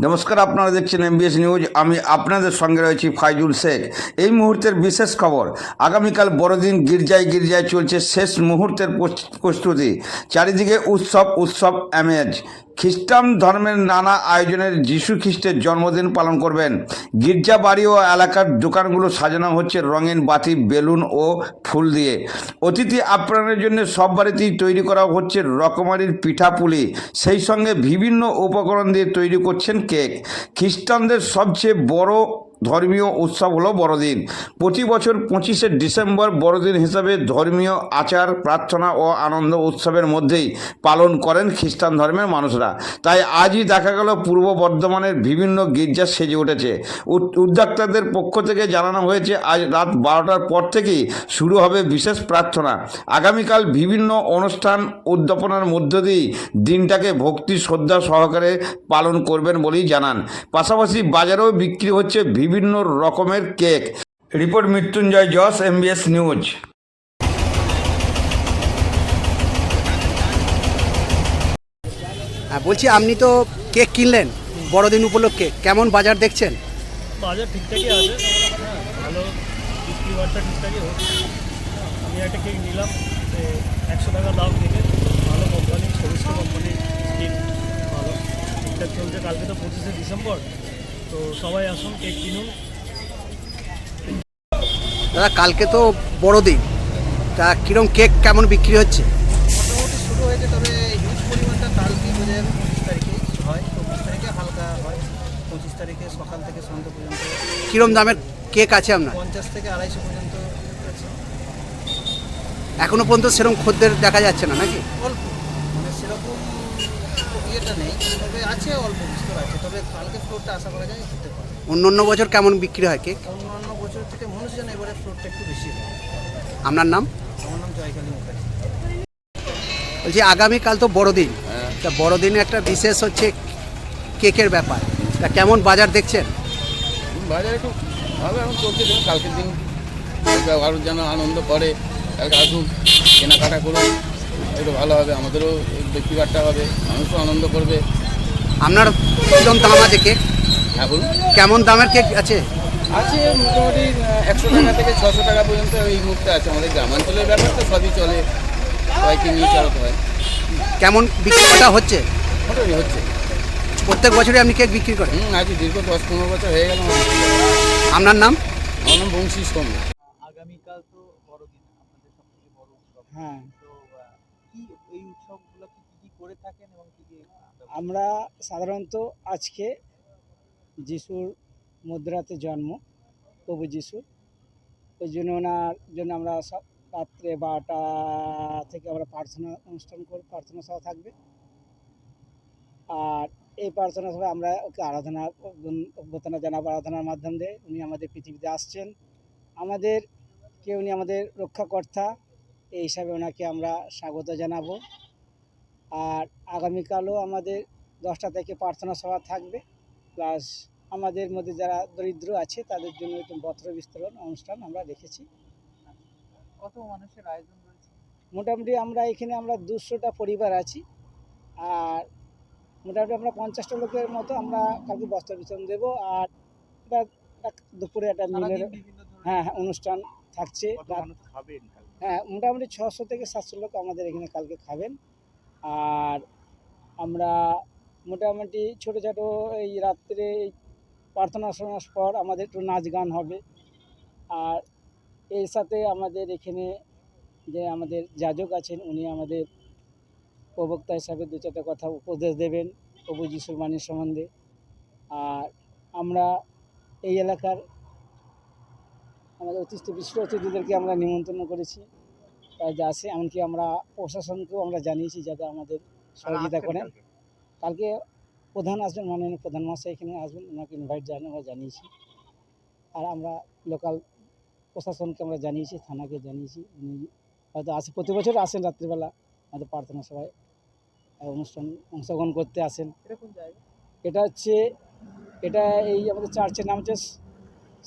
নমস্কার, আপনারা দেখছেন এমবিএস নিউজ আমি আপনাদের সঙ্গে রয়েছি ফাইজুল শেখ। এই মুহূর্তের বিশেষ খবর, আগামীকাল বড়দিন গির্জায় গির্জায় চলছে শেষ মুহূর্তের প্রস- প্রস্তুতি। চারিদিকে উৎসব উৎসব অ্যামেজ খ্রিস্টান ধর্মের নানা আয়োজনের যিশু খ্রিস্টের জন্মদিন পালন করবেন। গির্জা বাড়ি ও এলাকার দোকানগুলো সাজানো হচ্ছে রঙিন বাতি, বেলুন ও ফুল দিয়ে। অতিথি আপ্যায়নের জন্য সব বাড়িতেই তৈরি করা হচ্ছে রকমারির পিঠাপুলি। সেই সঙ্গে বিভিন্ন উপকরণ দিয়ে তৈরি করছেন কেক। খ্রিস্টানদের সবচেয়ে বড় ধর্মীয় উৎসব হলো বড়দিন। প্রতি বছর পঁচিশে ডিসেম্বর বড়দিন হিসাবে ধর্মীয় আচার, প্রার্থনা ও আনন্দ উৎসবের মধ্যেই পালন করেন খ্রিস্টান ধর্মের মানুষরা। তাই আজই দেখা গেল পূর্ব বর্ধমানের বিভিন্ন গির্জা সেজে উঠেছে। উদ- উদ্যোক্তাদের পক্ষ থেকে জানানো হয়েছে, আজ রাত বারোটার পর থেকেই শুরু হবে বিশেষ প্রার্থনা। আগামীকাল বিভিন্ন অনুষ্ঠান উদ্যাপনার মধ্য দিয়েই দিনটাকে ভক্তি শ্রদ্ধা সহকারে পালন করবেন বলেই জানান। পাশাপাশি বাজারেও বিক্রি হচ্ছে বিভিন্ন রকমের cake. Report Mrityunjoy Jash MBS news. হ্যাঁ বলছি আপনি তো কেক কিনলেন বড়দিন উপলক্ষে। কেমন বাজার দেখছেন? বাজার ঠিকঠাকই আছে। হ্যাঁ ভালো। বিক্রি ঠিকঠাকই হচ্ছে আমি একটা কেক নিলাম একশো টাকা দাম থেকে ভালো কোম্পানি কেক ভালো। ঠিকঠাক চলছে। কালকে তো পঁচিশে ডিসেম্বর। তো সবাই আসুন কেক কিনুন। দাদা কালকে তো বড়দিন। তা কিরম কেক কেমন বিক্রি হচ্ছে? মোটামুটি শুরু হয়েছে তবে হিউজ পরিমাণটা কালকে বোঝা যাবে পঁচিশ তারিখে হয়। চব্বিশ তারিখে হালকা হয়। পঁচিশ তারিখে সকাল থেকে সন্ধ্যা পর্যন্ত। কিরম দামের কেক আছে আপনার? পঞ্চাশ থেকে আড়াইশো পর্যন্ত আছে। এখনও পর্যন্ত সেরকম খদ্দের দেখা যাচ্ছে না নাকি? অল্প ইয়েটা নেই তবে আছে অল্প বিস্তর আছে তবে কালকে ফ্লোরটা আশা করা যায় হতে পারে। অন্য অন্য বছর কেমন বিক্রি হয় কেক? অন্যান্য বছর থেকে মানুষজন এবারে ফ্লোরটা একটু বেশি হয় আপনার নাম? আমার নাম জয়কালী মুখার্জি। বলছি আগামীকাল তো বড়দিন। তা বড়দিনে একটা বিশেষ হচ্ছে কেকের ব্যাপার। তা কেমন বাজার দেখছেন? বাজার একটু ভালো এখন চলছে দেখুন কালকের দিন কারোর যেন আনন্দ করে কালকে আসুন কেনাকাটা করুন একটু ভালো হবে আমাদেরও বিক্রি বাট্টা হবে মানুষও আনন্দ করবে। আপনার কিরম দাম আছে কেক? হ্যাঁ বলুন। কেমন দামের কেক আছে? আছে মোটামুটি একশো টাকা থেকে ছশো টাকা পর্যন্ত এই মুহূর্তে আছে। আমাদের গ্রামাঞ্চলের ব্যাপার তো সবই চলে। সবাইকে নিয়ে চালাতে হয়। কেমন বিক্রিটা হচ্ছে? মোটামুটি হচ্ছে। প্রত্যেক বছরই আপনি কেক বিক্রি করেন? হুম আজ দীর্ঘ দশ পনেরো বছর হয়ে গেল। আপনার নাম? আমার নাম বংশী স্তম্ভ আগামীকাল তো বড়দিন আপনাদের সব থেকে বড় উৎসব। হ্যাঁ। থাকেন এবং আমরা সাধারণত আজকে যিশুর মধ্যরাতে জন্ম, প্রভু যিশুর। ওই জন্য ওনার জন্য আমরা সব রাত্রে বারোটা থেকে আমরা প্রার্থনা অনুষ্ঠান করব প্রার্থনা সভা থাকবে। আর এই প্রার্থনা সভায় আমরা ওকে আরাধনা অভ্যর্থনা জানাব আরাধনার মাধ্যম দিয়ে। উনি আমাদের পৃথিবীতে আসছেন। আমাদের কে উনি আমাদের রক্ষাকর্তা, এই হিসাবে ওনাকে আমরা স্বাগত জানাব। আর আগামীকালও আমাদের দশটা থেকে প্রার্থনা সভা থাকবে। প্লাস আমাদের মধ্যে যারা দরিদ্র আছে তাদের জন্য একটু বস্ত্র বিস্তরণ অনুষ্ঠান আমরা রেখেছি কত মানুষের আয়োজন রয়েছে? মোটামুটি আমরা এখানে আমরা দুশোটা পরিবার আছি। আর মোটামুটি আমরা পঞ্চাশটা লোকের মতো আমরা কালকে বস্ত্র বিতরণ দেবো। আর দুপুরে একটা মিলের হ্যাঁ হ্যাঁ অনুষ্ঠান থাকছে? হ্যাঁ মোটামুটি ছশো থেকে সাতশো লোক আমাদের এখানে কালকে খাবেন। আর আমরা মোটামুটি ছোটো ছোটো এই রাত্রে এই প্রার্থনা শোনার পর আমাদের একটু নাচ গান হবে। আর এর সাথে আমাদের এখানে যে আমাদের যাজক আছেন, উনি আমাদের প্রবক্তা হিসাবে দু চারটে কথা উপদেশ দেবেন প্রভু যিশুর বাণীর সম্বন্ধে। আর আমরা এই এলাকার আমাদের অতিথি বিশিষ্ট অতিথিদেরকে আমরা নিমন্ত্রণ করেছি। আসে এমনকি আমরা প্রশাসনকেও আমরা জানিয়েছি যাতে আমাদের সহযোগিতা করেন। কালকে? প্রধান আসবেন মাননীয় প্রধান মহাশয় এখানে আসবেন ওনাকে ইনভাইট জানানো আমরা জানিয়েছি। আর আমরা লোকাল প্রশাসনকে আমরা জানিয়েছি থানাকে জানিয়েছি উনি হয়তো আসে প্রতি বছর আসেন রাত্রিবেলা আমাদের প্রার্থনা সভায় অনুষ্ঠান অংশগ্রহণ করতে আসেন। এটা হচ্ছে এটা এই আমাদের চার্চের নাম হচ্ছে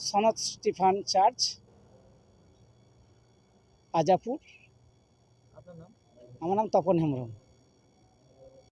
সনত স্টিফান চার্চ আজাপুর। আমার নাম তপন হেমব্রম।